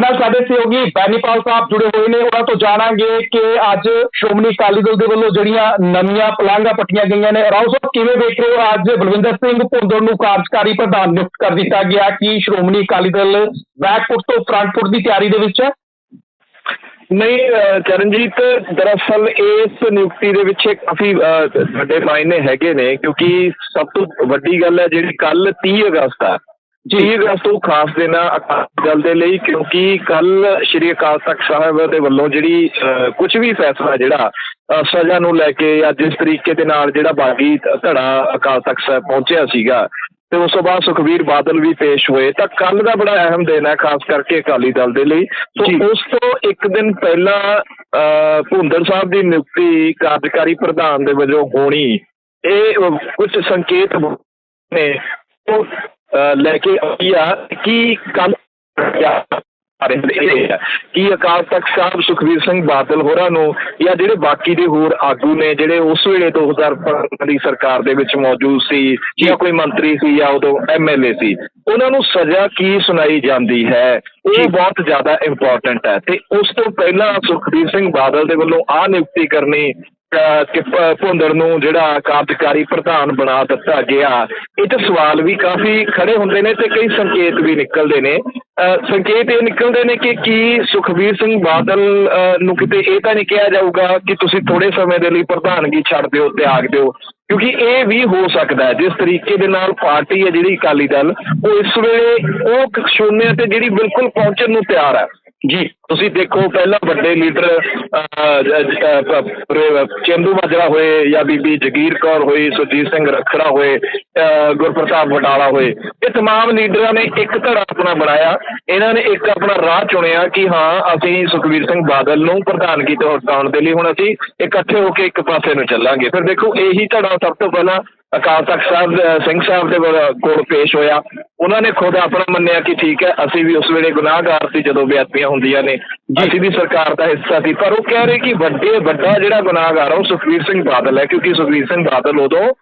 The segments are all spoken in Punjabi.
ਸਾਡੇ ਨਾਲ ਸਾਡੇ ਸਹਿਯੋਗੀ ਬੈਨੀਪਾਲ ਸਾਹਿਬ ਜੁੜੇ ਹੋਏ ਨੇ, ਉਹਨਾਂ ਤੋਂ ਜਾਣਾਂਗੇ ਕਿ ਅੱਜ ਸ਼੍ਰੋਮਣੀ ਅਕਾਲੀ ਦਲ ਦੇ ਵੱਲੋਂ ਜਿਹੜੀਆਂ ਨਵੀਆਂ ਪਲਾਂਘਾਂ ਪੱਟੀਆਂ ਗਈਆਂ ਨੇ। ਰਾਓ ਸਾਹਿਬ, ਕਿਵੇਂ ਦੇਖ ਰਹੇ ਹੋ? ਅੱਜ ਬਲਵਿੰਦਰ ਸਿੰਘ ਭੁੰਦੜ ਨੂੰ ਕਾਰਜਕਾਰੀ ਪ੍ਰਧਾਨ ਨਿਯੁਕਤ ਕਰ ਦਿੱਤਾ ਗਿਆ ਕਿ ਸ਼੍ਰੋਮਣੀ ਅਕਾਲੀ ਦਲ ਬੈਕਫੁੱਟ ਤੋਂ ਫਰੰਟਫੁੱਟ ਦੀ ਤਿਆਰੀ ਦੇ ਵਿੱਚ ਹੈ? ਨਹੀਂ ਚਰਨਜੀਤ, ਦਰਅਸਲ ਇਸ ਨਿਯੁਕਤੀ ਦੇ ਵਿੱਚ ਕਾਫੀ ਵੱਡੇ ਮਾਇਨੇ ਹੈਗੇ ਨੇ ਕਿਉਂਕਿ ਸਭ ਤੋਂ ਵੱਡੀ ਗੱਲ ਹੈ ਜਿਹੜੀ ਕੱਲ 30 ਅਗਸਤ ਆ। 30 ਅਗਸਤ ਉਹ ਖਾਸ ਦਿਨ ਆ ਅਕਾਲੀ ਦਲ ਦੇ ਲਈ? ਕਿਉਂਕਿ ਕੱਲ ਸ਼੍ਰੀ ਅਕਾਲ ਤਖਤ ਸਾਹਿਬ ਦੇ ਵੱਲੋਂ ਜਿਹੜੀ ਕੁਝ ਵੀ ਫੈਸਲਾ ਜਿਹੜਾ ਸਜ਼ਾ ਨੂੰ ਲੈ ਕੇ ਜਾਂ ਜਿਸ ਤਰੀਕੇ ਦੇ ਨਾਲ ਜਿਹੜਾ ਬਾਗੀ ਧੜਾ ਅਕਾਲ ਤਖਤ ਸਾਹਿਬ ਪਹੁੰਚਿਆ ਸੀਗਾ ਤੇ ਉਸ ਤੋਂ ਬਾਅਦ ਸੁਖਵੀਰ ਬਾਦਲ ਵੀ ਪੇਸ਼ ਹੋਏ ਤਾਂ ਕੱਲ ਦਾ ਬੜਾ ਅਹਿਮ ਦਿਨ ਹੈ ਖਾਸ ਕਰਕੇ ਅਕਾਲੀ ਦਲ ਦੇ ਲਈ। ਜੀ। ਤੋਂ ਉਸ ਤੋਂ ਇੱਕ ਦਿਨ ਪਹਿਲਾਂ ਭੁੰਦੜ ਸਾਹਿਬ ਦੀ ਨਿਯੁਕਤੀ ਕਾਰਜਕਾਰੀ ਪ੍ਰਧਾਨ ਦੇ ਵਜੋਂ ਹੋਣੀ ਇਹ ਕੁਝ ਸੰਕੇਤ ਨੇ। ਲੈ ਕੇ ਆਈ ਆ, ਕਿ ਕੱਲ ਕੀ ਅਕਾਲ ਤਖਤ ਸਾਹਿਬ ਸੁਖਵੀਰ ਸਿੰਘ ਬਾਦਲ ਹੋਰਾਂ ਨੂੰ ਜਾਂ ਜਿਹੜੇ ਬਾਕੀ ਦੇ ਹੋਰ ਆਗੂ ਨੇ, ਜਿਹੜੇ ਉਸ ਵੇਲੇ 2015 ਦੀ ਸਰਕਾਰ ਦੇ ਵਿੱਚ ਮੌਜੂਦ ਸੀ, ਜਾਂ ਕੋਈ ਮੰਤਰੀ ਸੀ ਜਾਂ ਉਦੋਂ ਐਮਐਲਏ ਸੀ, ਉਹਨਾਂ ਨੂੰ ਸਜ਼ਾ ਕੀ ਸੁਣਾਈ ਜਾਂਦੀ ਹੈ? ਉਹ ਬਹੁਤ ਜ਼ਿਆਦਾ ਇੰਪੋਰਟੈਂਟ ਹੈ ਤੇ ਉਸ ਤੋਂ ਪਹਿਲਾਂ ਸੁਖਬੀਰ ਸਿੰਘ ਬਾਦਲ ਦੇ ਵੱਲੋਂ ਆ ਨਿਯੁਕਤੀ ਕਰਨੀ ਕਿ ਭੁੰਦੜ ਨੂੰ ਜਿਹੜਾ ਕਾਰਜਕਾਰੀ ਪ੍ਰਧਾਨ ਬਣਾ ਦਿੱਤਾ ਗਿਆ ਇਹ ਤੇ ਸਵਾਲ ਵੀ ਕਾਫੀ ਖੜੇ ਹੁੰਦੇ ਨੇ ਤੇ ਕਈ ਸੰਕੇਤ ਵੀ ਨਿਕਲਦੇ ਨੇ। ਸੰਕੇਤ ਇਹ ਨਿਕਲਦੇ ਨੇ ਕਿ ਕੀ ਸੁਖਬੀਰ ਸਿੰਘ ਬਾਦਲ ਨੂੰ ਕਿਤੇ ਇਹ ਤਾਂ ਨਹੀਂ ਕਿਹਾ ਜਾਊਗਾ ਕਿ ਤੁਸੀਂ ਥੋੜੇ ਸਮੇਂ ਦੇ ਲਈ ਪ੍ਰਧਾਨਗੀ ਛੱਡ ਦਿਓ ਤਿਆਗ ਦਿਓ। ਕਿਉਂਕਿ ਇਹ ਵੀ ਹੋ ਸਕਦਾ ਜਿਸ ਤਰੀਕੇ ਦੇ ਨਾਲ ਪਾਰਟੀ ਹੈ ਜਿਹੜੀ ਅਕਾਲੀ ਦਲ, ਉਹ ਇਸ ਵੇਲੇ ਉਹ ਸ਼ੂਨਿਆਂ ਤੇ ਜਿਹੜੀ ਬਿਲਕੁਲ ਪਹੁੰਚਣ ਨੂੰ ਤਿਆਰ ਹੈ। ਜੀ, ਤੁਸੀਂ ਦੇਖੋ, ਪਹਿਲਾਂ ਵੱਡੇ ਲੀਡਰ ਚੰਦੂ ਮਾਜਰਾ ਹੋਏ ਜਾਂ ਬੀਬੀ ਜਗੀਰ ਕੌਰ ਹੋਈ ਸੁਰਜੀਤ ਸਿੰਘ ਰੱਖੜਾ ਹੋਏ, ਅਹ, ਗੁਰਪ੍ਰਤਾਪ ਬਟਾਲਾ ਹੋਏ, ਇਹ ਤਮਾਮ ਲੀਡਰਾਂ ਨੇ ਇੱਕ ਧੜਾ ਆਪਣਾ ਬਣਾਇਆ। ਇਹਨਾਂ ਨੇ ਇੱਕ ਆਪਣਾ ਰਾਹ ਚੁਣਿਆ ਕਿ ਹਾਂ, ਅਸੀਂ ਸੁਖਵੀਰ ਸਿੰਘ ਬਾਦਲ ਨੂੰ ਪ੍ਰਧਾਨਗੀ ਤੋਂ ਹਟਾਉਣ ਦੇ ਲਈ ਹੁਣ ਅਸੀਂ ਇਕੱਠੇ ਹੋ ਕੇ ਇੱਕ ਪਾਸੇ ਨੂੰ ਚੱਲਾਂਗੇ। ਫਿਰ ਦੇਖੋ, ਇਹੀ ਧੜਾ ਸਭ ਤੋਂ ਪਹਿਲਾਂ ਅਕਾਲ ਤਖਤ ਸਾਹਿਬ ਸਿੰਘ ਸਾਹਿਬ ਦੇ ਕੋਲ ਪੇਸ਼ ਹੋਇਆ। ਉਹਨਾਂ ਨੇ ਖੁਦ ਆਪਣਾ ਮੰਨਿਆ ਕਿ ਠੀਕ ਹੈ ਅਸੀਂ ਵੀ ਉਸ ਵੇਲੇ ਗੁਨਾਹਗਾਰ ਸੀ ਜਦੋਂ ਬੇਅਦਬੀਆਂ ਹੁੰਦੀਆਂ ਨੇ। ਅਸੀਂ ਵੀ ਸਰਕਾਰ ਦਾ ਹਿੱਸਾ ਸੀ। ਪਰ ਉਹ ਕਹਿ ਰਹੇ ਕਿ ਵੱਡੇ ਵੱਡਾ ਜਿਹੜਾ ਗੁਨਾਹਗਾਰ ਉਹ ਸੁਖਵੀਰ ਸਿੰਘ ਬਾਦਲ ਹੈ ਕਿਉਂਕਿ ਸੁਖਵੀਰ ਸਿੰਘ ਬਾਦਲ ਉਦੋਂ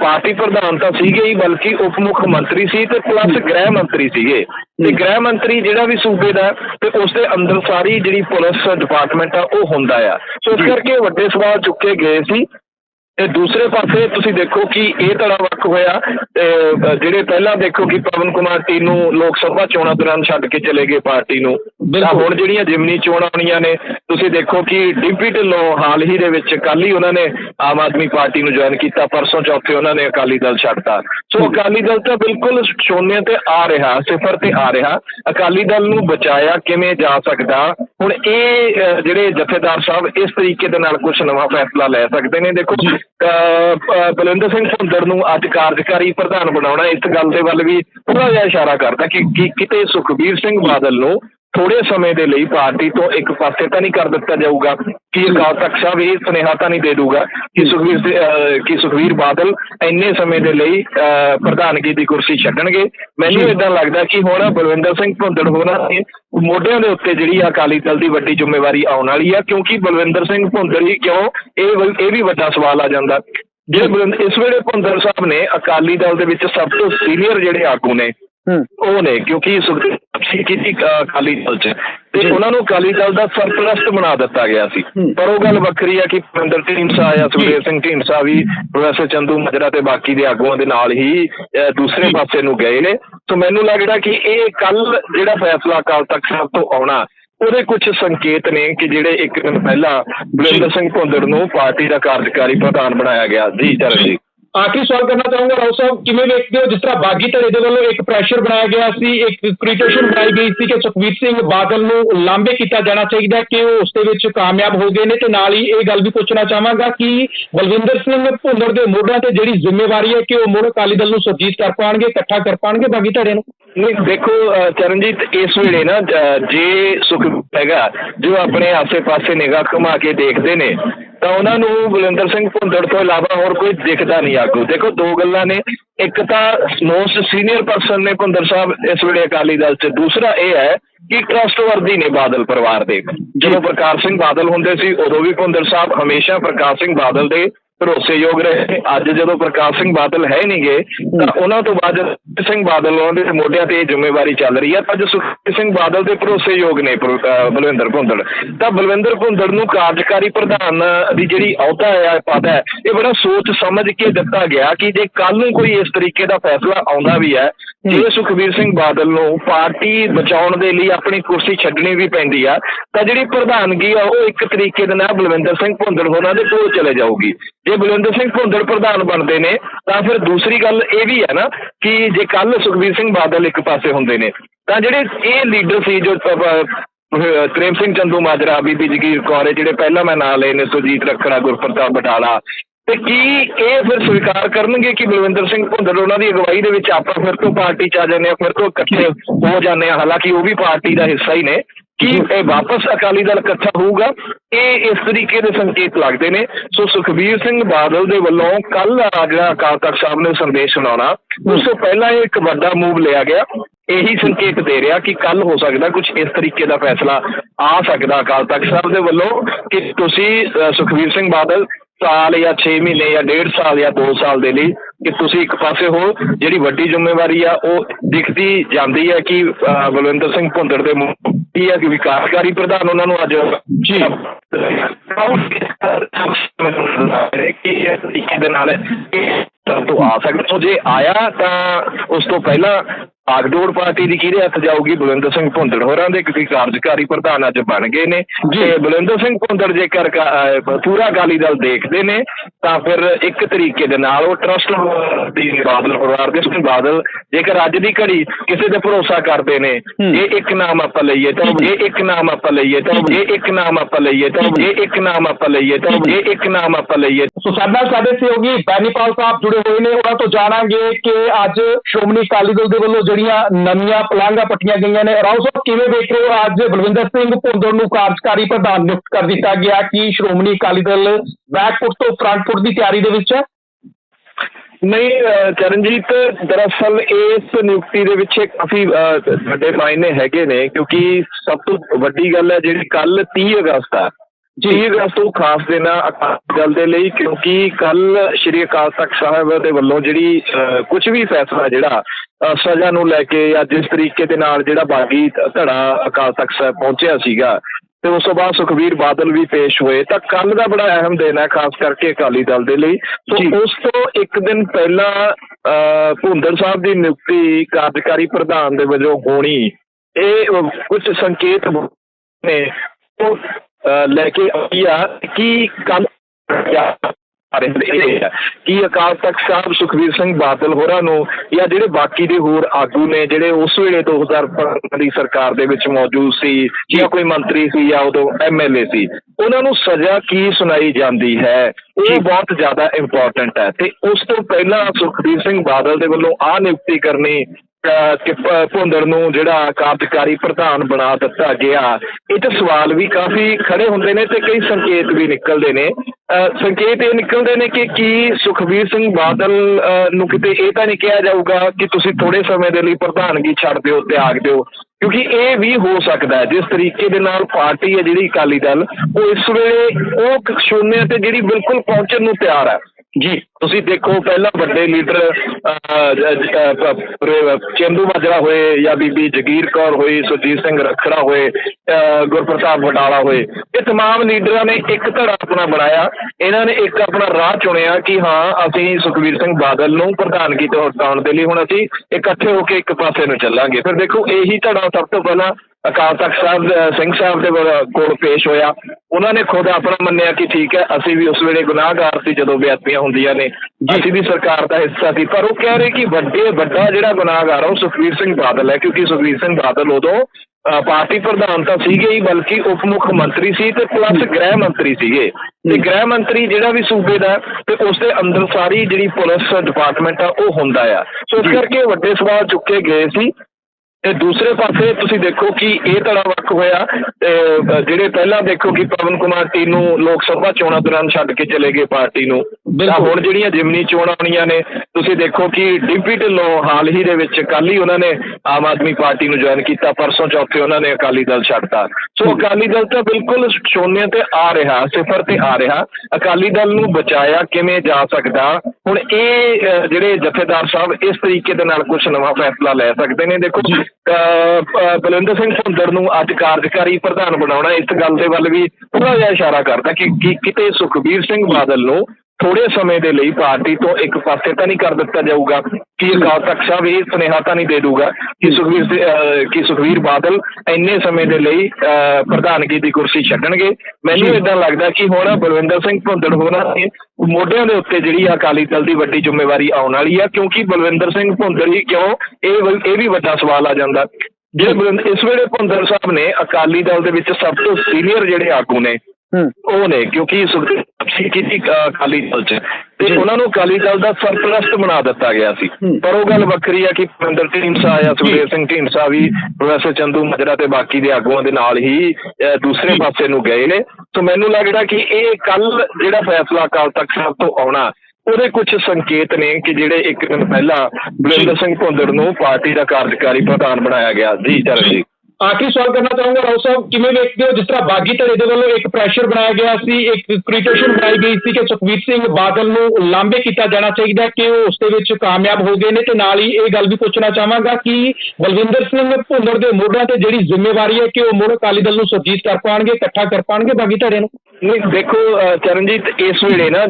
ਪਾਰਟੀ ਪ੍ਰਧਾਨ ਤਾਂ ਸੀਗੇ ਹੀ ਬਲਕਿ ਉਪ ਮੁੱਖ ਮੰਤਰੀ ਸੀ ਤੇ ਪਲੱਸ ਗ੍ਰਹਿ ਮੰਤਰੀ ਸੀਗੇ। ਤੇ ਗ੍ਰਹਿ ਮੰਤਰੀ ਜਿਹੜਾ ਵੀ ਸੂਬੇ ਦਾ ਤੇ ਉਸ ਦੇ ਅੰਦਰ ਸਾਰੀ ਜਿਹੜੀ ਪੁਲਿਸ ਡਿਪਾਰਟਮੈਂਟ ਆ ਉਹ ਹੁੰਦਾ ਆ। ਸੋ ਇਸ ਕਰਕੇ ਵੱਡੇ ਸਵਾਲ ਚੁੱਕੇ ਗਏ ਸੀ। ਤੇ ਦੂਸਰੇ ਪਾਸੇ ਤੁਸੀਂ ਦੇਖੋ ਕਿ ਇਹ ਧੜਾ ਵੱਖ ਹੋਇਆ ਜਿਹੜੇ ਪਹਿਲਾਂ ਦੇਖੋ ਕਿ ਪਵਨ ਕੁਮਾਰ ਟੀਨੂ ਲੋਕ ਸਭਾ ਚੋਣਾਂ ਦੌਰਾਨ ਛੱਡ ਕੇ ਚਲੇ ਗਏ ਪਾਰਟੀ ਨੂੰ ਤਾਂ ਹੁਣ ਜਿਹੜੀਆਂ ਜਿਮਨੀ ਚੋਣਾਂ ਆਉਣੀਆਂ ਨੇ ਤੁਸੀਂ ਦੇਖੋ ਕਿ ਡਿੰਪੀ ਢਿੱਲੋਂ ਹਾਲ ਹੀ ਦੇ ਵਿੱਚ ਕੱਲ ਹੀ ਉਹਨਾਂ ਨੇ ਆਮ ਆਦਮੀ ਪਾਰਟੀ ਨੂੰ ਜੁਆਇਨ ਕੀਤਾ ਪਰਸੋਂ ਚੌਥੇ ਉਹਨਾਂ ਨੇ ਅਕਾਲੀ ਦਲ ਛੱਡਤਾ। ਸੋ ਅਕਾਲੀ ਦਲ ਤਾਂ ਬਿਲਕੁਲ ਸ਼ੋਨੇ ਤੇ ਆ ਰਿਹਾ ਸਿਫਰ ਤੇ ਆ ਰਿਹਾ ਅਕਾਲੀ ਦਲ ਨੂੰ ਬਚਾਇਆ ਕਿਵੇਂ ਜਾ ਸਕਦਾ? ਹੁਣ ਇਹ ਜਿਹੜੇ ਜਥੇਦਾਰ ਸਾਹਿਬ ਇਸ ਤਰੀਕੇ ਦੇ ਨਾਲ ਕੁਝ ਨਵਾਂ ਫੈਸਲਾ ਲੈ ਸਕਦੇ ਨੇ ਦੇਖੋ ਬਲਵਿੰਦਰ ਸਿੰਘ ਭੁੰਦੜ ਨੂੰ ਅੱਜ ਕਾਰਜਕਾਰੀ ਪ੍ਰਧਾਨ ਬਣਾਉਣਾ ਇਸ ਗੱਲ ਦੇ ਵੱਲ ਵੀ ਥੋੜਾ ਜਿਹਾ ਇਸ਼ਾਰਾ ਕਰਦਾ ਕਿ ਕਿ ਕਿਤੇ ਸੁਖਬੀਰ ਸਿੰਘ ਬਾਦਲ ਨੂੰ ਥੋੜੇ ਸਮੇਂ ਦੇ ਲਈ ਪਾਰਟੀ ਤੋਂ ਇੱਕ ਪਾਸੇ ਤਾਂ ਨਹੀਂ ਕਰ ਦਿੱਤਾ ਜਾਊਗਾ ਕਿ ਅਕਾਲ ਤਖਤ ਸਾਹਿਬ ਇਹ ਸੁਨੇਹਾ ਤਾਂ ਨਹੀਂ ਦੇ ਦੂਗਾ ਕਿ ਸੁਖਵੀਰ ਕਿ ਸੁਖਵੀਰ ਬਾਦਲ ਇੰਨੇ ਸਮੇਂ ਦੇ ਲਈ ਅਹ, ਪ੍ਰਧਾਨਗੀ ਦੀ ਕੁਰਸੀ ਛੱਡਣਗੇ? ਮੈਨੂੰ ਇਦਾਂ ਲੱਗਦਾ ਕਿ ਹੁਣ ਬਲਵਿੰਦਰ ਸਿੰਘ ਭੁੰਦੜ ਹੋਣਾ ਨੇ ਮੋਢਿਆਂ ਦੇ ਉੱਤੇ ਜਿਹੜੀ ਅਕਾਲੀ ਦਲ ਦੀ ਵੱਡੀ ਜ਼ਿੰਮੇਵਾਰੀ ਆਉਣ ਵਾਲੀ ਆ ਕਿਉਂਕਿ ਬਲਵਿੰਦਰ ਸਿੰਘ ਭੁੰਦੜ ਹੀ ਕਿਉਂ ਇਹ ਵ- ਇਹ ਵੀ ਵੱਡਾ ਸਵਾਲ ਆ ਜਾਂਦਾ। ਜੇ ਇਸ ਵੇਲੇ ਭੁੰਦੜ ਸਾਹਿਬ ਨੇ ਅਕਾਲੀ ਦਲ ਦੇ ਵਿੱਚ ਸਭ ਤੋਂ ਸੀਨੀਅਰ ਜਿਹੜੇ ਆਗੂ ਨੇ ਉਹ ਨੇ ਕਿਉਂਕਿ ਸੁਖਦੇਵ ਸਿੰਘ ਕੀਤੀ ਅ, ਅਕਾਲੀ ਦਲ ਚ। ਤੇ ਉਹਨਾਂ ਨੂੰ ਅਕਾਲੀ ਦਲ ਦਾ ਸਰਪ੍ਰਸਤ ਬਣਾ ਦਿੱਤਾ ਗਿਆ ਸੀ। ਪਰ ਉਹ ਗੱਲ ਵੱਖਰੀ ਆ ਕਿ ਭਿੰਦਰ ਢੀਂਡਸਾ ਜਾਂ ਸੁਖਦੇਵ ਸਿੰਘ ਢੀਂਡਸਾ ਵੀ ਪ੍ਰੋਫੈਸਰ ਚੰਦੂ ਮਜਰਾ ਤੇ ਬਾਕੀ ਦੇ ਆਗੂਆਂ ਦੇ ਨਾਲ ਹੀ ਦੂਸਰੇ ਪਾਸੇ ਨੂੰ ਗਏ ਨੇ। ਸੋ ਮੈਨੂੰ ਲੱਗਦਾ ਕਿ ਇਹ ਕੱਲ ਜਿਹੜਾ ਫੈਸਲਾ ਅਕਾਲ ਤਖਤ ਸਾਹਿਬ ਤੋਂ ਆਉਣਾ ਉਹਦੇ ਕੁਝ ਸੰਕੇਤ ਨੇ ਕਿ ਜਿਹੜੇ ਇੱਕ ਦਿਨ ਪਹਿਲਾਂ ਬਲਵਿੰਦਰ ਸਿੰਘ ਭੁੰਦੜ ਨੂੰ ਪਾਰਟੀ ਦਾ ਕਾਰਜਕਾਰੀ ਪ੍ਰਧਾਨ ਬਣਾਇਆ ਗਿਆ। ਜੀ ਚਰਨ ਜੀ। ਆਖਰੀ ਸਵਾਲ ਕਰਨਾ ਚਾਹੂੰਗਾ ਰਾਓ ਸਾਹਿਬ, ਕਿਵੇਂ ਵੇਖਦੇ ਹੋ? ਜਿਸ ਤਰ੍ਹਾਂ ਬਾਗੀ ਧੜੇ ਦੇ ਵੱਲੋਂ ਇੱਕ ਪ੍ਰੈਸ਼ਰ ਬਣਾਇਆ ਗਿਆ ਸੀ, ਇੱਕ ਕ੍ਰੀਟੇਸ਼ਨ ਬਣਾਈ ਗਈ ਸੀ ਕਿ ਸੁਖਬੀਰ ਸਿੰਘ ਬਾਦਲ ਨੂੰ ਲਾਂਬੇ ਕੀਤਾ ਜਾਣਾ ਚਾਹੀਦਾ ਕਿ ਉਹ ਉਸ ਦੇ ਵਿੱਚ ਕਾਮਯਾਬ ਹੋ ਗਏ ਨੇ। ਤੇ ਨਾਲ ਹੀ ਇਹ ਗੱਲ ਵੀ ਪੁੱਛਣਾ ਚਾਹਾਂਗਾ ਕਿ ਬਲਵਿੰਦਰ ਸਿੰਘ ਭੁੰਦੜ ਦੇ ਮੋਢਿਆਂ ਤੇ ਜਿਹੜੀ ਜ਼ਿੰਮੇਵਾਰੀ ਹੈ ਕਿ ਉਹ ਮੁੜ ਅਕਾਲੀ ਦਲ ਨੂੰ ਸੁਰਜੀਤ ਕਰ ਪਾਉਣਗੇ, ਇਕੱਠਾ ਕਰ ਪਾਉਣਗੇ ਬਾਗੀ ਧੜੇ ਨੂੰ? ਨਹੀਂ, ਦੇਖੋ ਚਰਨਜੀਤ, ਇਸ ਵੇਲੇ ਨਾ ਜੇ ਸੁਖ ਹੈਗਾ, ਜੋ ਆਪਣੇ ਆਸੇ-ਪਾਸੇ ਨਿਗਾਹ ਘੁਮਾ ਕੇ ਦੇਖਦੇ ਨੇ ਤਾਂ ਉਹਨਾਂ ਨੂੰ ਬਲਵਿੰਦਰ ਸਿੰਘ ਭੁੰਦੜ ਤੋਂ ਇਲਾਵਾ ਹੋਰ ਕੋਈ ਦਿਖਦਾ ਨਹੀਂ ਆਗੂ। ਦੇਖੋ ਦੋ ਗੱਲਾਂ ਨੇ। ਇੱਕ ਤਾਂ ਮੋਸਟ ਸੀਨੀਅਰ ਪਰਸਨ ਨੇ ਭੁੰਦੜ ਸਾਹਿਬ ਇਸ ਵੇਲੇ ਅਕਾਲੀ ਦਲ 'ਚ। ਦੂਸਰਾ ਇਹ ਹੈ ਕਿ ਟਰਸਟਵਰਦੀ ਨੇ ਬਾਦਲ ਪਰਿਵਾਰ ਦੇ। ਜਦੋਂ ਪ੍ਰਕਾਸ਼ ਸਿੰਘ ਬਾਦਲ ਹੁੰਦੇ ਸੀ ਉਦੋਂ ਵੀ ਭੁੰਦੜ ਸਾਹਿਬ ਹਮੇਸ਼ਾ ਪ੍ਰਕਾਸ਼ ਸਿੰਘ ਬਾਦਲ ਦੇ ਭਰੋਸੇਯੋਗ ਰਹੇ ਅੱਜ ਜਦੋਂ ਪ੍ਰਕਾਸ਼ ਸਿੰਘ ਬਾਦਲ ਹੈ ਨਹੀਂਗੇ ਤਾਂ ਉਹਨਾਂ ਤੋਂ ਬਾਅਦ ਸੁਖਬੀਰ ਸਿੰਘ ਬਾਦਲ ਉਹਨਾਂ ਦੇ ਮੋਢਿਆਂ ਤੇ ਇਹ ਜ਼ਿੰਮੇਵਾਰੀ ਚੱਲ ਰਹੀ ਹੈ ਤਾਂ ਅੱਜ ਸੁਖਬੀਰ ਸਿੰਘ ਬਾਦਲ ਦੇ ਭਰੋਸੇਯੋਗ ਨੇ ਬਲਵਿੰਦਰ ਭੁੰਦੜ। ਤਾਂ ਬਲਵਿੰਦਰ ਭੁੰਦੜ ਨੂੰ ਕਾਰਜਕਾਰੀ ਪ੍ਰਧਾਨ ਦੀ ਜਿਹੜੀ ਅਹੁਦਾ ਹੈ ਪਦ ਹੈ ਇਹ ਬੜਾ ਸੋਚ ਸਮਝ ਕੇ ਦਿੱਤਾ ਗਿਆ ਕਿ ਜੇ ਕੱਲ ਨੂੰ ਕੋਈ ਇਸ ਤਰੀਕੇ ਦਾ ਫੈਸਲਾ ਆਉਂਦਾ ਵੀ ਹੈ ਜੇ ਸੁਖਬੀਰ ਸਿੰਘ ਬਾਦਲ ਨੂੰ ਪਾਰਟੀ ਬਚਾਉਣ ਦੇ ਲਈ ਆਪਣੀ ਕੁਰਸੀ ਛੱਡਣੀ ਵੀ ਪੈਂਦੀ ਆ ਤਾਂ ਜਿਹੜੀ ਪ੍ਰਧਾਨਗੀ ਆ ਉਹ ਇੱਕ ਤਰੀਕੇ ਦੇ ਨਾਲ ਬਲਵਿੰਦਰ ਸਿੰਘ ਭੁੰਦੜ ਹੋਰਾਂ ਦੇ ਕੋਲ ਚਲੇ ਜਾਊਗੀ। ਜੇ ਬਲਵਿੰਦਰ ਸਿੰਘ ਭੁੰਦੜ ਪ੍ਰਧਾਨ ਬਣਦੇ ਨੇ, ਤਾਂ ਫਿਰ ਦੂਸਰੀ ਗੱਲ ਇਹ ਵੀ ਹੈ ਨਾ ਕਿ ਜੇ ਕੱਲ ਸੁਖਬੀਰ ਸਿੰਘ ਬਾਦਲ ਇੱਕ ਪਾਸੇ ਹੁੰਦੇ ਨੇ, ਤਾਂ ਜਿਹੜੇ ਇਹ ਲੀਡਰ ਸੀ ਜੋ ਪ੍ਰੇਮ ਸਿੰਘ ਚੰਦੂ ਮਾਜਰਾ, ਬੀਬੀ ਜਗੀਰ ਕੌਰ, ਇਹ ਜਿਹੜੇ ਪਹਿਲਾਂ ਮੈਂ ਨਾਂ ਲਏ ਨੇ ਸੁਜੀਤ ਰੱਖੜਾ, ਗੁਰਪ੍ਰਤਾਪ ਬਟਾਲਾ, ਤੇ ਕੀ ਇਹ ਫਿਰ ਸਵੀਕਾਰ ਕਰਨਗੇ ਕਿ ਬਲਵਿੰਦਰ ਸਿੰਘ ਭੁੰਦੜ, ਉਹਨਾਂ ਦੀ ਅਗਵਾਈ ਦੇ ਵਿੱਚ ਆਪਾਂ ਫਿਰ ਤੋਂ ਪਾਰਟੀ ਚ ਆ ਜਾਂਦੇ ਆ ਫਿਰ ਤੋਂ ਇਕੱਠੇ ਹੋ ਜਾਂਦੇ ਆ ਹਾਲਾਂਕਿ ਉਹ ਵੀ ਪਾਰਟੀ ਦਾ ਹਿੱਸਾ ਹੀ ਨੇ ਕਿ ਇਹ ਵਾਪਸ ਅਕਾਲੀ ਦਲ ਇਕੱਠਾ ਹੋਊਗਾ, ਇਹ ਇਸ ਤਰੀਕੇ ਦੇ ਸੰਕੇਤ ਲੱਗਦੇ ਨੇ। ਸੋ ਸੁਖਬੀਰ ਸਿੰਘ ਬਾਦਲ ਦੇ ਵੱਲੋਂ ਕੱਲ ਜਿਹੜਾ ਅਕਾਲ ਤਖਤ ਸਾਹਿਬ ਨੇ ਸੰਦੇਸ਼ ਸੁਣਾਉਣਾ। ਉਸ ਤੋਂ ਪਹਿਲਾਂ ਇਹ ਇੱਕ ਵੱਡਾ ਮੂਵ ਲਿਆ ਗਿਆ। ਇਹੀ ਸੰਕੇਤ ਦੇ ਰਿਹਾ ਕਿ ਕੱਲ ਹੋ ਸਕਦਾ ਕੁਝ ਇਸ ਤਰੀਕੇ ਦਾ ਫੈਸਲਾ ਆ ਸਕਦਾ ਅਕਾਲ ਤਖਤ ਸਾਹਿਬ ਦੇ ਵੱਲੋਂ, ਕਿ ਤੁਸੀਂ ਸੁਖਬੀਰ ਸਿੰਘ ਬਾਦਲ ਸਾਲ ਜਾਂ 6 ਮਹੀਨੇ ਜਾਂ ਡੇਢ ਸਾਲ ਜਾਂ 2 ਸਾਲ ਦੇ ਲਈ ਕਿ ਤੁਸੀਂ ਇੱਕ ਪਾਸੇ ਹੋ ਜਿਹੜੀ ਵੱਡੀ ਜ਼ਿੰਮੇਵਾਰੀ ਆ ਉਹ ਦਿਖਦੀ ਜਾਂਦੀ ਹੈ ਕਿ ਬਲਵਿੰਦਰ ਸਿੰਘ ਭੁੰਦੜ ਦੇ ਮੂੰਹ ਕੀ ਹੈ ਕਿ ਵਿਕਾਸਕਾਰੀ ਪ੍ਰਧਾਨ ਉਹਨਾਂ ਨੂੰ ਅੱਜ ਜੀ। ਕਿ ਦੇ ਨਾਲ ਤੋਂ ਆ ਸਕਦਾ ਜੇ ਆਇਆ ਤਾਂ ਉਸ ਤੋਂ ਪਹਿਲਾਂ ਆਗਡੋਰ ਪਾਰਟੀ ਦੀ ਕਿਹਦੇ ਹੱਥ ਜਾਊਗੀ? ਬਲਵਿੰਦਰ ਸਿੰਘ ਭੁੰਦੜ ਹੋਰਾਂ ਦੇ ਕਿਉਂਕਿ ਕਾਰਜਕਾਰੀ ਪ੍ਰਧਾਨ ਅੱਜ ਬਣ ਗਏ ਨੇ। ਤੇ ਬਲਵਿੰਦਰ ਸਿੰਘ ਭੁੰਦੜ ਜੇਕਰ ਪੂਰਾ ਅਕਾਲੀ ਦਲ ਦੇਖਦੇ ਨੇ ਤਾਂ ਫਿਰ ਇੱਕ ਤਰੀਕੇ ਦੇ ਨਾਲ ਉਹ ਟਰਸਟ ਦੀ ਬਾਦਲ ਪਰਿਵਾਰ ਦੇ ਸਿੰਘ ਬਾਦਲ ਜੇਕਰ ਅੱਜ ਦੀ ਘੜੀ ਕਿਸੇ ਤੇ ਭਰੋਸਾ ਕਰਦੇ ਨੇ ਜੇ ਇੱਕ ਨਾਮ ਆਪਾਂ ਲਈਏ ਤਾਂ ਜੇ ਇੱਕ ਨਾਮ ਆਪਾਂ ਲਈਏ ਤਾਂ ਜੇ ਇੱਕ ਨਾਮ ਆਪਾਂ ਲਈਏ ਤਾਂ ਜੇ ਇੱਕ ਨਾਮ ਆਪਾਂ ਲਈਏ ਤਾਂ ਜੇ ਇੱਕ ਨਾਮ ਆਪਾਂ ਲਈਏ। ਸੋ ਸਾਡੇ ਸਾਡੇ ਸਹਿਯੋਗੀ ਬੈਨੀਪਾਲ ਸਾਹਿਬ ਜੁੜੇ ਹੋਏ ਨੇ ਉਹਨਾਂ ਤੋਂ ਜਾਣਾਂਗੇ ਕਿ ਅੱਜ ਸ਼੍ਰੋਮਣੀ ਅਕਾਲੀ ਦਲ ਦੇ ਵੱਲੋਂ ਜਿਹੜੀਆਂ ਨਵੀਆਂ ਪਲਾਂਘਾਂ ਪੱਟੀਆਂ ਗਈਆਂ ਨੇ। ਰਾਓ ਸਾਹਿਬ, ਕਿਵੇਂ ਦੇਖ ਰਹੇ ਹੋ? ਅੱਜ ਬਲਵਿੰਦਰ ਸਿੰਘ ਭੁੰਦੜ ਨੂੰ ਕਾਰਜਕਾਰੀ ਪ੍ਰਧਾਨ ਨਿਯੁਕਤ ਕਰ ਦਿੱਤਾ ਗਿਆ ਕਿ ਸ਼੍ਰੋਮਣੀ ਅਕਾਲੀ ਦਲ ਬੈਕਫੁੱਟ ਤੋਂ ਫਰੰਟ ਦੀ ਤਿਆਰੀ ਦੇ ਵਿੱਚ ਹੈ? ਨਹੀਂ ਚਰਨਜੀਤ, ਦਰਅਸਲ ਇਸ ਨਿਯੁਕਤੀ ਦੇ ਵਿੱਚ ਕਾਫੀ ਵੱਡੇ ਮਾਇਨੇ ਹੈਗੇ ਨੇ ਕਿਉਂਕਿ ਸਭ ਤੋਂ ਵੱਡੀ ਗੱਲ ਹੈ ਜਿਹੜੀ ਕੱਲ 30 ਅਗਸਤ ਆ 30 ਅਗਸਤ ਨੂੰ ਖਾਸ ਦਿਨ ਆ ਅਕਾਲੀ ਦਲ ਦੇ ਲਈ? ਕਿਉਂਕਿ ਕੱਲ ਸ਼੍ਰੀ ਅਕਾਲ ਤਖਤ ਸਾਹਿਬ ਦੇ ਵੱਲੋਂ ਜਿਹੜੀ ਕੁਝ ਵੀ ਫੈਸਲਾ ਜਿਹੜਾ ਸਜ਼ਾ ਨੂੰ ਲੈ ਕੇ ਜਾਂ ਜਿਸ ਤਰੀਕੇ ਦੇ ਨਾਲ ਜਿਹੜਾ ਬਾਗੀ ਧੜਾ ਅਕਾਲ ਤਖਤ ਸਾਹਿਬ ਪਹੁੰਚਿਆ ਸੀਗਾ ਤੇ ਉਸ ਤੋਂ ਬਾਅਦ ਸੁਖਵੀਰ ਬਾਦਲ ਵੀ ਪੇਸ਼ ਹੋਏ ਤਾਂ ਕੱਲ ਦਾ ਬੜਾ ਅਹਿਮ ਦਿਨ ਹੈ ਖਾਸ ਕਰਕੇ ਅਕਾਲੀ ਦਲ ਦੇ ਲਈ। ਸੋ ਜੀ। ਉਸ ਤੋਂ ਇੱਕ ਦਿਨ ਪਹਿਲਾਂ ਭੁੰਦੜ ਸਾਹਿਬ ਦੀ ਨਿਯੁਕਤੀ ਕਾਰਜਕਾਰੀ ਪ੍ਰਧਾਨ ਦੇ ਵਜੋਂ ਹੋਣੀ ਇਹ ਕੁਝ ਸੰਕੇਤ ਨੇ। ਲੈ ਕੇ ਆਈ ਆ ਕਿ ਕੱਲ ਕੀ ਅਕਾਲ ਤਖਤ ਸਾਹਿਬ ਸੁਖਵੀਰ ਸਿੰਘ ਬਾਦਲ ਹੋਰਾਂ ਨੂੰ ਜਾਂ ਜਿਹੜੇ ਬਾਕੀ ਦੇ ਹੋਰ ਆਗੂ ਨੇ ਜਿਹੜੇ ਉਸ ਵੇਲੇ 2015 ਦੀ ਸਰਕਾਰ ਦੇ ਵਿੱਚ ਮੌਜੂਦ ਸੀ ਜਾਂ ਕੋਈ ਮੰਤਰੀ ਸੀ ਜਾਂ ਉਦੋਂ ਐਮਐਲਏ ਸੀ ਉਹਨਾਂ ਨੂੰ ਸਜ਼ਾ ਕੀ ਸੁਣਾਈ ਜਾਂਦੀ ਹੈ? ਇਹ ਬਹੁਤ ਜ਼ਿਆਦਾ ਇੰਪੋਰਟੈਂਟ ਹੈ। ਤੇ ਉਸ ਤੋਂ ਪਹਿਲਾਂ ਸੁਖਬੀਰ ਸਿੰਘ ਬਾਦਲ ਦੇ ਵੱਲੋਂ ਆ ਨਿਯੁਕਤੀ ਕਰਨੀ ਭੁੰਦੜ ਨੂੰ ਜਿਹੜਾ ਕਾਰਜਕਾਰੀ ਪ੍ਰਧਾਨ ਬਣਾ ਦਿੱਤਾ ਗਿਆ। ਇਹ ਤੇ ਸਵਾਲ ਵੀ ਕਾਫੀ ਖੜੇ ਹੁੰਦੇ ਨੇ ਤੇ ਕਈ ਸੰਕੇਤ ਵੀ ਨਿਕਲਦੇ ਨੇ। ਸੰਕੇਤ ਇਹ ਨਿਕਲਦੇ ਨੇ ਕਿ ਕੀ ਸੁਖਬੀਰ ਸਿੰਘ ਬਾਦਲ ਅਹ, ਨੂੰ ਕਿਤੇ ਇਹ ਤਾਂ ਨਹੀਂ ਕਿਹਾ ਜਾਊਗਾ ਕਿ ਤੁਸੀਂ ਥੋੜੇ ਸਮੇਂ ਦੇ ਲਈ ਪ੍ਰਧਾਨਗੀ ਛੱਡ ਦਿਓ ਤਿਆਗ ਦਿਓ। ਕਿਉਂਕਿ ਇਹ ਵੀ ਹੋ ਸਕਦਾ ਹੈ। ਜਿਸ ਤਰੀਕੇ ਦੇ ਨਾਲ ਪਾਰਟੀ ਹੈ ਜਿਹੜੀ ਅਕਾਲੀ ਦਲ ਉਹ ਇਸ ਵੇਲੇ ਉਹ ਸ਼ੂਨਿਆਂ ਤੇ ਜਿਹੜੀ ਬਿਲਕੁਲ ਪਹੁੰਚਣ ਨੂੰ ਤਿਆਰ ਹੈ। ਜੀ ਤੁਸੀਂ ਦੇਖੋ ਪਹਿਲਾਂ ਵੱਡੇ ਲੀਡਰ ਅਹ, ਜ- ਜ- ਅਹ, ਪ- ਪ- ਚੰਦੂ ਮਾਜਰਾ ਹੋਏ ਜਾਂ ਬੀਬੀ ਜਗੀਰ ਕੌਰ ਹੋਈ ਸੁਰਜੀਤ ਸਿੰਘ ਰੱਖੜਾ ਹੋਏ ਅਹ, ਗੁਰਪ੍ਰਤਾਪ ਬਟਾਲਾ ਹੋਏ ਇਹ तमाम ਲੀਡਰਾਂ ਨੇ ਇੱਕ ਧੜਾ ਆਪਣਾ ਬਣਾਇਆ ਇਹਨਾਂ ਨੇ ਇੱਕ ਆਪਣਾ ਰਾਹ ਚੁਣਿਆ ਕਿ ਹਾਂ ਅਸੀਂ ਸੁਖਬੀਰ ਸਿੰਘ ਬਾਦਲ ਨੂੰ ਪ੍ਰਧਾਨਗੀ ਤੋਂ ਹਟਾਉਣ ਦੇ ਲਈ ਹੁਣ ਅਸੀਂ ਇਕੱਠੇ ਹੋ ਕੇ ਇੱਕ ਪਾਸੇ ਨੂੰ ਚੱਲਾਂਗੇ ਫਿਰ ਦੇਖੋ ਇਹੀ ਧੜਾ ਸਭ ਤੋਂ ਪਹਿਲਾਂ ਅਕਾਲ ਤਖਤ ਸਾਹਿਬ ਸਿੰਘ ਸਾਹਿਬ ਦੇ ਕੋਲ ਪੇਸ਼ ਹੋਇਆ। ਉਹਨਾਂ ਨੇ ਖੁਦ ਆਪਣਾ ਮੰਨਿਆ ਕਿ ਠੀਕ ਹੈ ਅਸੀਂ ਵੀ ਉਸ ਵੇਲੇ ਗੁਨਾਹਗਾਰ ਸੀ ਜਦੋਂ ਬੇਅਦਬੀਆਂ ਹੁੰਦੀਆਂ ਨੇ। ਅਸੀਂ ਵੀ ਸਰਕਾਰ ਦਾ ਹਿੱਸਾ ਸੀ। ਪਰ ਉਹ ਕਹਿ ਰਹੇ ਕਿ ਵੱਡੇ ਵੱਡਾ ਜਿਹੜਾ ਗੁਨਾਹਗਾਰ ਉਹ ਸੁਖਬੀਰ ਸਿੰਘ ਬਾਦਲ ਹੈ ਕਿਉਂਕਿ ਸੁਖਬੀਰ ਸਿੰਘ ਬਾਦਲ ਉਦੋਂ ਪਾਰਟੀ ਪ੍ਰਧਾਨ ਤਾਂ ਸੀਗੇ ਹੀ ਬਲਕਿ ਉਪ ਮੁੱਖ ਮੰਤਰੀ ਸੀ ਤੇ ਪਲੱਸ ਗ੍ਰਹਿ ਮੰਤਰੀ ਸੀਗੇ। ਤੇ ਗ੍ਰਹਿ ਮੰਤਰੀ ਜਿਹੜਾ ਵੀ ਸੂਬੇ ਦਾ ਤੇ ਉਸ ਦੇ ਅੰਦਰ ਸਾਰੀ ਜਿਹੜੀ ਪੁਲਿਸ ਡਿਪਾਰਟਮੈਂਟ ਆ ਉਹ ਹੁੰਦਾ ਆ। ਸੋ ਇਸ ਕਰਕੇ ਵੱਡੇ ਸਵਾਲ ਚੁੱਕੇ ਗਏ ਸੀ। ਤੇ ਦੂਸਰੇ ਪਾਸੇ ਤੁਸੀਂ ਦੇਖੋ ਕਿ ਇਹ ਧੜਾ ਵੱਖ ਹੋਇਆ। ਜਿਹੜੇ ਪਹਿਲਾਂ ਦੇਖੋ ਕਿ ਪਵਨ ਕੁਮਾਰ ਟੀਨੂ ਲੋਕ ਸਭਾ ਚੋਣਾਂ ਦੌਰਾਨ ਛੱਡ ਕੇ ਚਲੇ ਗਏ ਪਾਰਟੀ ਨੂੰ। ਹੁਣ ਜਿਹੜੀਆਂ ਜਿਮਨੀ ਚੋਣਾਂ ਆਉਣੀਆਂ ਨੇ ਤੁਸੀਂ ਦੇਖੋ ਕਿ ਡਿੰਪੀ ਢਿੱਲੋਂ ਹਾਲ ਹੀ ਦੇ ਵਿੱਚ ਕੱਲ ਹੀ ਉਹਨਾਂ ਨੇ ਆਮ ਆਦਮੀ ਪਾਰਟੀ ਨੂੰ ਜੁਆਇਨ ਕੀਤਾ। ਪਰਸੋਂ ਚੌਥੇ ਉਹਨਾਂ ਨੇ ਅਕਾਲੀ ਦਲ ਛੱਡਤਾ। ਸੋ ਅਕਾਲੀ ਦਲ ਤਾਂ ਬਿਲਕੁਲ ਸ਼ੋਨੇ ਤੇ ਆ ਰਿਹਾ ਸਿਫਰ ਤੇ ਆ ਰਿਹਾ। ਅਕਾਲੀ ਦਲ ਨੂੰ ਬਚਾਇਆ ਕਿਵੇਂ ਜਾ ਸਕਦਾ? ਹੁਣ ਇਹ ਜਿਹੜੇ ਜਥੇਦਾਰ ਸਾਹਿਬ ਇਸ ਤਰੀਕੇ ਦੇ ਨਾਲ ਕੁਝ ਨਵਾਂ ਫੈਸਲਾ ਲੈ ਸਕਦੇ ਨੇ। ਦੇਖੋ ਅਹ, ਬਲਵਿੰਦਰ ਸਿੰਘ ਭੁੰਦੜ ਨੂੰ ਅੱਜ ਕਾਰਜਕਾਰੀ ਪ੍ਰਧਾਨ ਬਣਾਉਣਾ ਇਸ ਗੱਲ ਦੇ ਵੱਲ ਵੀ ਥੋੜਾ ਜਿਹਾ ਇਸ਼ਾਰਾ ਕਰਦਾ ਕਿ ਕਿ ਕਿਤੇ ਸੁਖਬੀਰ ਸਿੰਘ ਬਾਦਲ ਨੂੰ ਥੋੜੇ ਸਮੇਂ ਦੇ ਲਈ ਪਾਰਟੀ ਤੋਂ ਇੱਕ ਪਾਸੇ ਤਾਂ ਨਹੀਂ ਕਰ ਦਿੱਤਾ ਜਾਊਗਾ। ਕਿ ਅਕਾਲ ਤਖਤ ਸਾਹਿਬ ਇਹ ਸੁਨੇਹਾ ਤਾਂ ਨਹੀਂ ਦੇ ਦੂਗਾ ਕਿ ਅਹ, ਕਿ ਸੁਖਬੀਰ ਬਾਦਲ ਇੰਨੇ ਸਮੇਂ ਦੇ ਲਈ ਅਹ, ਪ੍ਰਧਾਨਗੀ ਦੀ ਕੁਰਸੀ ਛੱਡਣਗੇ? ਮੈਨੂੰ ਇਦਾਂ ਲੱਗਦਾ ਕਿ ਹੁਣ ਬਲਵਿੰਦਰ ਸਿੰਘ ਭੁੰਦੜ ਹੋਣਾ ਦੇ ਮੋਢਿਆਂ ਦੇ ਉੱਤੇ ਜਿਹੜੀ ਅਕਾਲੀ ਦਲ ਦੀ ਵੱਡੀ ਜ਼ਿੰਮੇਵਾਰੀ ਆਉਣ ਵਾਲੀ ਆ ਕਿਉਂਕਿ ਬਲਵਿੰਦਰ ਸਿੰਘ ਭੁੰਦੜ ਹੀ ਕਿਉਂ ਇਹ ਵ- ਇਹ ਵੀ ਵੱਡਾ ਸਵਾਲ ਆ ਜਾਂਦਾ। ਬਲਵਿੰਦਰ ਇਸ ਵੇਲੇ ਭੁੰਦੜ ਸਾਹਿਬ ਨੇ ਅਕਾਲੀ ਦਲ ਦੇ ਵਿੱਚ ਸਭ ਤੋਂ ਸੀਨੀਅਰ ਜਿਹੜੇ ਆਗੂ ਨੇ ਉਹ ਨੇ ਕਿਉਂਕਿ ਸੁਖਦੇਵ ਸਿੰਘ ਕੀਤੀ ਅ, ਅਕਾਲੀ ਦਲ ਚ। ਤੇ ਉਹਨਾਂ ਨੂੰ ਅਕਾਲੀ ਦਲ ਦਾ ਸਰਪ੍ਰਸਤ ਬਣਾ ਦਿੱਤਾ ਗਿਆ ਸੀ। ਪਰ ਉਹ ਗੱਲ ਵੱਖਰੀ ਆ ਕਿ ਭਿੰਦਰ ਢੀਂਡਸਾ ਜਾਂ। ਸੁਖਦੇਵ ਸਿੰਘ ਢੀਂਡਸਾ ਵੀ ਪ੍ਰੋਫੈਸਰ ਚੰਦੂ ਮਜਰਾ ਤੇ ਬਾਕੀ ਦੇ ਆਗੂਆਂ ਦੇ ਨਾਲ ਹੀ ਦੂਸਰੇ ਪਾਸੇ ਨੂੰ ਗਏ ਨੇ। ਸੋ ਮੈਨੂੰ ਲੱਗਦਾ ਕਿ ਇਹ ਕੱਲ ਜਿਹੜਾ ਫੈਸਲਾ ਅਕਾਲ ਤਖਤ ਸਾਹਿਬ ਤੋਂ ਆਉਣਾ ਉਹਦੇ ਕੁਝ ਸੰਕੇਤ ਨੇ ਕਿ ਜਿਹੜੇ ਇੱਕ ਦਿਨ ਪਹਿਲਾਂ ਬਲਵਿੰਦਰ ਸਿੰਘ ਭੁੰਦੜ ਨੂੰ ਪਾਰਟੀ ਦਾ ਕਾਰਜਕਾਰੀ ਪ੍ਰਧਾਨ ਬਣਾਇਆ ਗਿਆ। ਜੀ ਚਰਨਜੀਤ ਆਖਰੀ ਸਵਾਲ ਕਰਨਾ ਚਾਹੂੰਗਾ ਰਾਓ ਸਾਹਿਬ, ਕਿਵੇਂ ਵੇਖਦੇ ਹੋ? ਜਿਸ ਤਰ੍ਹਾਂ ਬਾਗੀ ਧੜੇ ਦੇ ਵੱਲੋਂ ਇੱਕ ਪ੍ਰੈਸ਼ਰ ਬਣਾਇਆ ਗਿਆ ਸੀ, ਇੱਕ ਕ੍ਰੀਟੇਸ਼ਨ ਬਣਾਈ ਗਈ ਸੀ ਕਿ ਸੁਖਬੀਰ ਸਿੰਘ ਬਾਦਲ ਨੂੰ ਲਾਂਬੇ ਕੀਤਾ ਜਾਣਾ ਚਾਹੀਦਾ ਕਿ ਉਹ ਉਸ ਦੇ ਵਿੱਚ ਕਾਮਯਾਬ ਹੋ ਗਏ ਨੇ। ਤੇ ਨਾਲ ਹੀ ਇਹ ਗੱਲ ਵੀ ਪੁੱਛਣਾ ਚਾਹਾਂਗਾ ਕਿ ਬਲਵਿੰਦਰ ਸਿੰਘ ਭੁੰਦੜ ਦੇ ਮੋਢਿਆਂ ਤੇ ਜਿਹੜੀ ਜ਼ਿੰਮੇਵਾਰੀ ਹੈ ਕਿ ਉਹ ਮੋੜ ਅਕਾਲੀ ਦਲ ਨੂੰ ਸੁਰਜੀਤ ਕਰ ਪਾਉਣਗੇ, ਇਕੱਠਾ ਕਰ ਪਾਉਣਗੇ ਬਾਗੀ ਧੜੇ ਨੂੰ? ਨਹੀਂ, ਦੇਖੋ ਚਰਨਜੀਤ, ਇਸ ਵੇਲੇ ਨਾ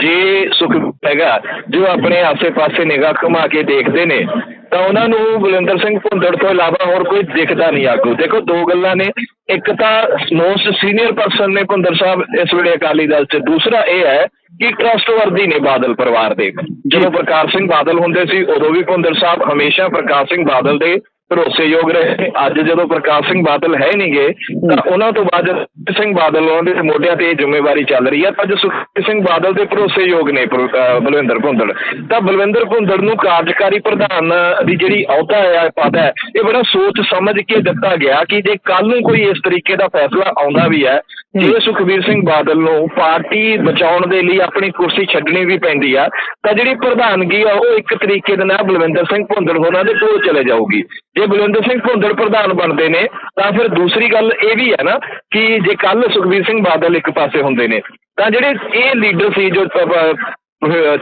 ਜੇ ਸੁਖ ਹੈਗਾ, ਜੋ ਆਪਣੇ ਆਸੇ-ਪਾਸੇ ਨਿਗਾਹ ਘੁਮਾ ਕੇ ਦੇਖਦੇ ਨੇ ਤਾਂ ਉਹਨਾਂ ਨੂੰ ਬਲਵਿੰਦਰ ਸਿੰਘ ਭੁੰਦੜ ਤੋਂ ਇਲਾਵਾ ਹੋਰ ਕੋਈ ਦਿਖਦਾ ਨਹੀਂ ਆਗੂ। ਦੇਖੋ ਦੋ ਗੱਲਾਂ ਨੇ। ਇੱਕ ਤਾਂ ਮੋਸਟ ਸੀਨੀਅਰ ਪਰਸਨ ਨੇ ਭੁੰਦੜ ਸਾਹਿਬ ਇਸ ਵੇਲੇ ਅਕਾਲੀ ਦਲ 'ਚ। ਦੂਸਰਾ ਇਹ ਹੈ ਕਿ ਟਰਸਟਵਰਦੀ ਨੇ ਬਾਦਲ ਪਰਿਵਾਰ ਦੇ। ਜਦੋਂ ਪ੍ਰਕਾਸ਼ ਸਿੰਘ ਬਾਦਲ ਹੁੰਦੇ ਸੀ ਉਦੋਂ ਵੀ ਭੁੰਦੜ ਸਾਹਿਬ ਹਮੇਸ਼ਾ ਪ੍ਰਕਾਸ਼ ਸਿੰਘ ਬਾਦਲ ਦੇ ਭਰੋਸੇਯੋਗ ਰਹੇ। ਅੱਜ ਜਦੋਂ ਪ੍ਰਕਾਸ਼ ਸਿੰਘ ਬਾਦਲ ਹੈ ਨਹੀਂਗੇ ਤਾਂ ਉਹਨਾਂ ਤੋਂ ਬਾਅਦ ਸਿੰਘ ਬਾਦਲ ਉਹਨਾਂ ਦੇ ਮੋਢਿਆਂ ਤੇ ਇਹ ਜ਼ਿੰਮੇਵਾਰੀ ਚੱਲ ਰਹੀ ਹੈ। ਤਾਂ ਅੱਜ ਸੁਖਬੀਰ ਸਿੰਘ ਬਾਦਲ ਦੇ ਭਰੋਸੇਯੋਗ ਨੇ ਬਲਵਿੰਦਰ ਭੁੰਦੜ। ਤਾਂ ਬਲਵਿੰਦਰ ਭੁੰਦੜ ਨੂੰ ਕਾਰਜਕਾਰੀ ਪ੍ਰਧਾਨ ਦੀ ਜਿਹੜੀ ਅਹੁਦਾ ਹੈ ਪਦ ਹੈ ਇਹ ਬੜਾ ਸੋਚ ਸਮਝ ਕੇ ਦਿੱਤਾ ਗਿਆ ਕਿ ਜੇ ਕੱਲ ਨੂੰ ਕੋਈ ਇਸ ਤਰੀਕੇ ਦਾ ਫੈਸਲਾ ਆਉਂਦਾ ਵੀ ਹੈ ਜੇ ਸੁਖਬੀਰ ਸਿੰਘ ਬਾਦਲ ਨੂੰ ਪਾਰਟੀ ਬਚਾਉਣ ਦੇ ਲਈ ਆਪਣੀ ਕੁਰਸੀ ਛੱਡਣੀ ਵੀ ਪੈਂਦੀ ਆ ਤਾਂ ਜਿਹੜੀ ਪ੍ਰਧਾਨਗੀ ਆ ਉਹ ਇੱਕ ਤਰੀਕੇ ਦੇ ਨਾਲ ਬਲਵਿੰਦਰ ਸਿੰਘ ਭੁੰਦੜ ਹੋਣਾ ਦੇ ਕੋਲ ਚਲੇ ਜਾਊਗੀ। ਜੇ ਬਲਵਿੰਦਰ ਸਿੰਘ ਭੁੰਦੜ ਪ੍ਰਧਾਨ ਬਣਦੇ ਨੇ ਤਾਂ ਫਿਰ ਦੂਸਰੀ ਗੱਲ ਇਹ ਵੀ ਹੈ ਨਾ ਕਿ ਜੇ ਕੱਲ ਸੁਖਬੀਰ ਸਿੰਘ ਬਾਦਲ ਇੱਕ ਪਾਸੇ ਹੁੰਦੇ ਨੇ ਤਾਂ ਜਿਹੜੇ ਇਹ ਲੀਡਰ ਸੀ ਜੋ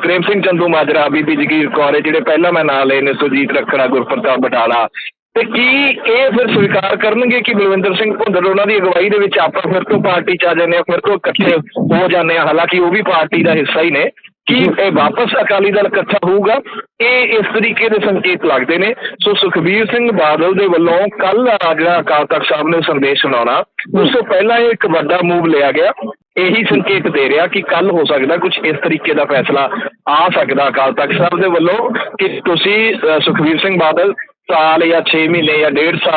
ਪ੍ਰੇਮ ਸਿੰਘ ਚੰਦੂ ਮਾਜਰਾ ਬੀਬੀ ਜਗੀਰ ਕੌਰ ਜਿਹੜੇ ਪਹਿਲਾਂ ਮੈਂ ਨਾਂ ਲਏ ਨੇ ਸੁਰਜੀਤ ਰੱਖੜਾ ਗੁਰਪ੍ਰਤਾਪ ਬਟਾਲਾ ਤੇ ਕੀ ਇਹ ਫਿਰ ਸਵੀਕਾਰ ਕਰਨਗੇ ਕਿ ਬਲਵਿੰਦਰ ਸਿੰਘ ਭੁੰਦੜ ਉਹਨਾਂ ਦੀ ਅਗਵਾਈ ਦੇ ਵਿੱਚ ਆਪਾਂ ਫਿਰ ਤੋਂ ਪਾਰਟੀ ਚ ਆ ਜਾਂਦੇ ਆ ਫਿਰ ਤੋਂ ਇਕੱਠੇ ਹੋ ਜਾਂਦੇ ਆ ਹਾਲਾਂਕਿ ਉਹ ਵੀ ਪਾਰਟੀ ਦਾ ਹਿੱਸਾ ਹੀ ਨੇ ਕਿ ਇਹ ਵਾਪਸ ਅਕਾਲੀ ਦਲ ਇਕੱਠਾ ਹੋਊਗਾ, ਇਹ ਇਸ ਤਰੀਕੇ ਦੇ ਸੰਕੇਤ ਲੱਗਦੇ ਨੇ। ਸੋ ਸੁਖਬੀਰ ਸਿੰਘ ਬਾਦਲ ਦੇ ਵੱਲੋਂ ਕੱਲ ਜਿਹੜਾ ਅਕਾਲ ਤਖਤ ਸਾਹਿਬ ਨੇ ਸੰਦੇਸ਼ ਸੁਣਾਉਣਾ ਉਸ ਤੋਂ ਪਹਿਲਾਂ ਇਹ ਇੱਕ ਵੱਡਾ ਮੂਵ ਲਿਆ ਗਿਆ। ਇਹੀ ਸੰਕੇਤ ਦੇ ਰਿਹਾ ਕਿ ਕੱਲ ਹੋ ਸਕਦਾ ਕੁਝ ਇਸ ਤਰੀਕੇ ਦਾ ਫੈਸਲਾ ਆ ਸਕਦਾ ਅਕਾਲ ਤਖਤ ਸਾਹਿਬ ਦੇ ਵੱਲੋਂ ਕਿ ਤੁਸੀਂ ਸੁਖਬੀਰ ਸਿੰਘ ਬਾਦਲ ਸਾਲ ਜਾਂ 6 ਮਹੀਨੇ ਜਾਂ ਡੇਢ ਸਾਲ